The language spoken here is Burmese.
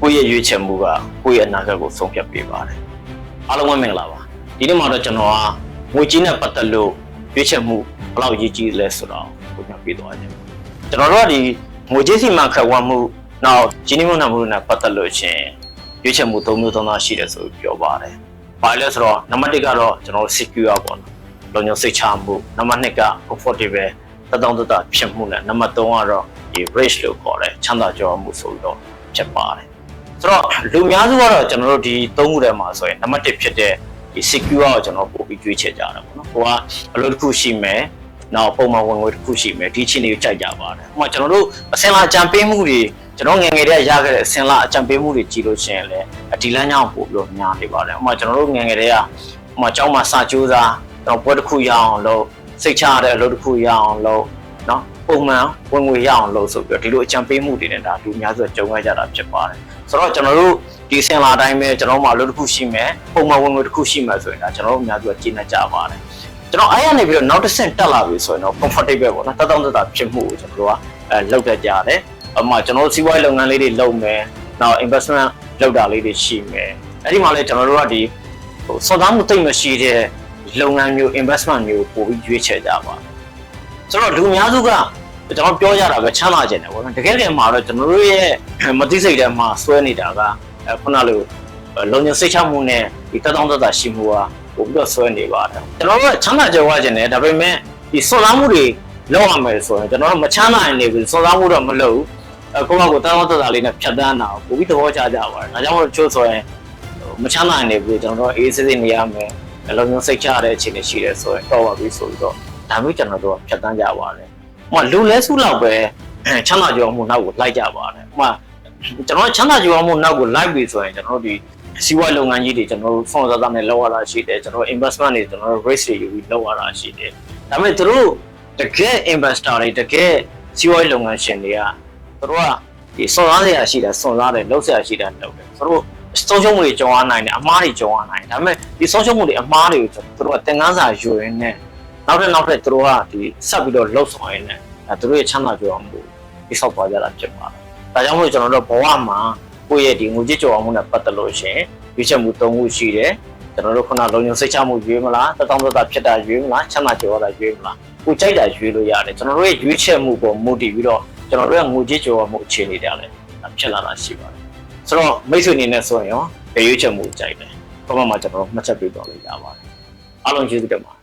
ကိုယ့်ရဲ့ရွေးချယ်မှုကကိုယ့်ရဲ့အနာဂတ်ကိုဆုံးဖြတ်ပေးပါတယ်အားလုံးပဲမင်္ဂလာပါဒီနေ့မှာတော့ကျွန်တော်ကငွေကြီးနဲ့ပတ်သက်လို့ရွေးချယ်မှုဘယ်လောက်အရေးကြီးလဲဆိုတော့ကိုညပြသွားခြင်းကျွန်တော်တို့ကဒီငွေကြီးစီမံခန့်ခွဲမှုနောက်ဂျင်းနှီးမွန်နှံမှုနဲ့ပတ်သက်လို့ရှင်ရွေးချယ်မှု၃မျိုးသုံးသားရှိတယ်ဆိုပြီးပြောပါတယ်ဘာလဲဆိုတော့နံပါတ်1ကတော့ကျွန်တော်တို့ secure ပေါ့နော်လုံခြုံစိတ်ချမှုနံပါတ်2က comfortable တတောင်းတတဖြစ်မှုနဲ့နံပါတ်3ကတော့ဒီ rich လို့ခေါ်တယ်ချမ်းသာကြွယ်ဝမှုဆိုပြီးတော့ဖြစ်ပါတယ် ဆိုတော့လူများစုကတော့ကျွန်တော်တို့ဒီသုံးခုထဲမှာဆိုရင်နံပါတ်1ဖြစ်တဲ့ဒီ secure ကိုကျွန်တော်ပို့ပြီးကြွေးချယ်ကြတာပေါ့နော်ဟိုကအလုပ်တစ်ခုရှိမယ်နောက်ပုံမှန်ဝင်ငွေတစ်ခုရှိမယ်ဒီချင်းတွေကိုကြိုက်ကြပါတယ်ဥပမာကျွန်တော်တို့အစင်လာကြံပေးမှုတွေကျွန်တော်ငယ်ငယ်တည်းကရခဲ့တဲ့အစင်လာအကြံပေးမှုတွေကြည့်လို့ရှိရင်လည်းဒီလမ်းကြောင်းပို့ပြီးတော့များနေပါတယ်ဥပမာကျွန်တော်တို့ငယ်ငယ်တည်းကဥပမာကျောင်းမှာစာကြိုးစားကျွန်တော်ပွဲတစ်ခုရအောင်လုပ်စိတ်ချရတဲ့အလုပ်တစ်ခုရအောင်လုပ်နော် ပုံမှန်ဝင်ငွေရအောင်လုပ်ဆိုပြီးတော့ဒီလိုအကြံပေးမှုတွေနဲ့ဒါလူများစုကြုံရကြတာဖြစ်ပါတယ်ဆိုတော့ကျွန်တော်တို့ဒီစင်လာတိုင်းပဲကျွန်တော်တို့မှာအလုပ်တစ်ခုရှိမယ်ပုံမှန်ဝင်ငွေတစ်ခုရှိမယ်ဆိုရင်ဒါကျွန်တော်တို့အများစုကကျင့်တတ်ကြပါတယ်ကျွန်တော်အဲ့ရနေပြီးတော့နောက်တစ်ဆင့်တက်လာပြီဆိုရင်တော့ comfortable ပေါ့နော်တတောင်းတတာဖြစ်မှုကိုကျွန်တော်တို့ကအဲလုပ်တတ်ကြတယ်အမှကျွန်တော်တို့စီးပွားရေးလုပ်ငန်းလေးတွေလုပ်မယ်နောက် investment လုပ်တာလေးတွေရှိမယ်အဲ့ဒီမှာလည်းကျွန်တော်တို့ကဒီဟိုစော်သားမှုတိတ်မရှိတဲ့လုပ်ငန်းမျိုး investment မျိုးပို့ပြီးရွေးချယ်ကြပါတယ် ဆိုတော့လူအများစုကကျွန်တော်ပြောရတာပဲချမ်းသာခြင်းတယ်ပေါ့နော်တကယ်တည်းမှာတော့ကျွန်တော်တို့ရဲ့မသိစိတ်ထဲမှာစွဲနေတာကအဲခုနလိုလုံခြုံစိတ်ချမှုနဲ့ဒီတတောင်းတတာရှိမှုကပို့ပြီးတော့စွဲနေပါတယ်ကျွန်တော်တို့ကချမ်းသာကြွယ်ဝခြင်းတယ်ဒါပေမဲ့ဒီစော်သားမှုတွေလောက်ရမယ်ဆိုရင်ကျွန်တော်တို့မချမ်းသာရင်နေပြီစော်သားမှုတော့မလုပ်ဘူးအခုမှကိုတတောင်းတတာလေးနဲ့ဖြတ်တန်းတာကိုပို့ပြီးသဘောကျကြပါတယ်ဒါကြောင့်မို့ချို့ဆိုရင်မချမ်းသာရင်နေပြီကျွန်တော်တို့အေးစစ်စစ်နေရမယ်လုံခြုံစိတ်ချတဲ့အခြေအနေရှိတယ်ဆိုရင်တော့ပါပြီဆိုပြီးတော့ ဒါမျိုးကျွန်တော်တို့ကဖြတ်တန်းကြပါတယ်ဟိုလူလဲစုလောက်ပဲချမ်းသာကြွယ်ဝမှုနောက်ကိုလိုက်ကြပါတယ်ဟိုကျွန်တော်ချမ်းသာကြွယ်ဝမှုနောက်ကိုလိုက်ပြီဆိုရင်ကျွန်တော်တို့ဒီစီးပွားလုပ်ငန်းကြီးတွေကျွန်တော်တို့ fund သားသားနဲ့လောက်ရတာရှိတယ်ကျွန်တော် investment တွေကျွန်တော်တို့ risk တွေယူပြီးလောက်ရတာရှိတယ်ဒါပေမဲ့သူတို့တကယ် investor တွေတကယ်စီးပွားရေးလုပ်ငန်းရှင်တွေကသူတို့ကဒီစွန့်စားစရာရှိတယ်စွန့်စားတယ်လှုပ်စရာရှိတယ်လှုပ်တယ်သူတို့ဆုံးရှုံးမှုတွေကြုံရနိုင်တယ်အမားတွေကြုံရနိုင်တယ်ဒါပေမဲ့ဒီဆုံးရှုံးမှုတွေအမားတွေကိုသူတို့ကသင်ခန်းစာယူရင်းနဲ့ နောက်ထပ်နောက်ထပ်သူတို့ကဒီဆက်ပြီးတော့လှုပ်ဆောင်ရင်းနဲ့အဲသူတို့ရဲ့ချမ်းသာကြွယ်ဝမှုကိုဆောက်သွားကြတာဖြစ်ပါတယ်ဒါကြောင့်မို့ကျွန်တော်တို့ဘဝမှာကိုယ့်ရဲ့ဒီငွေကြေးကြွယ်ဝမှုနဲ့ပတ်သက်လို့ရှင်ရွေးချယ်မှု၃ခုရှိတယ်ကျွန်တော်တို့ခုနလုံခြုံစိတ်ချမှုရွေးမလားတတောင်းတတာဖြစ်တာရွေးမလားချမ်းသာကြွယ်ဝတာရွေးမလားကိုကြိုက်တာရွေးလို့ရတယ်ကျွန်တော်တို့ရဲ့ရွေးချယ်မှုပေါ်မူတည်ပြီးတော့ကျွန်တော်တို့ရဲ့ငွေကြေးကြွယ်ဝမှုအခြေအနေတွေလည်းဖြစ်လာတာရှိပါတယ်ဆိုတော့မိတ်ဆွေအနေနဲ့ဆိုရင်ရောရွေးချယ်မှုကြိုက်တယ်ဘာမှမကျွန်တော်တို့မှတ်ချက်ပေးတော့လို့ရပါတယ်အားလုံးကျေးဇူးတင်ပါတယ်